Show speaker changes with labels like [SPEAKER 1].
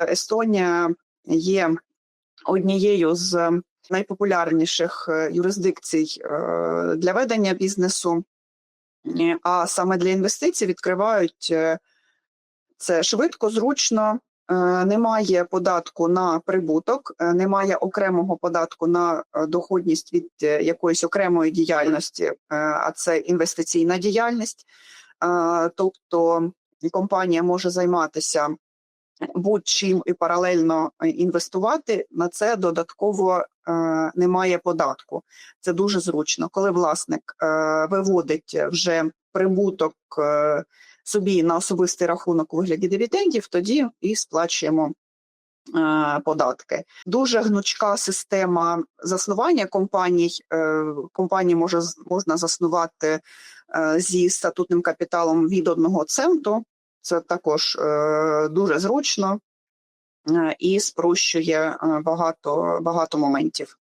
[SPEAKER 1] Естонія є однією з найпопулярніших е, юрисдикцій е, для ведення бізнесу, Е, а саме для інвестицій відкривають це швидко, зручно. Немає податку на прибуток, немає окремого податку на доходність від якоїсь окремої діяльності, а це інвестиційна діяльність. Тобто компанія може займатися будь-чим і паралельно е, інвестувати. На це додатково е, немає податку. Це дуже зручно. Коли власник е, виводить вже прибуток собі на особистий рахунок у вигляді дивідендів, тоді і сплачуємо. Податки дуже гнучка система заснування компаній. Компанії може можна заснувати зі статутним капіталом від одного центу. Це також е, дуже зручно е, і спрощує е, багато, багато моментів.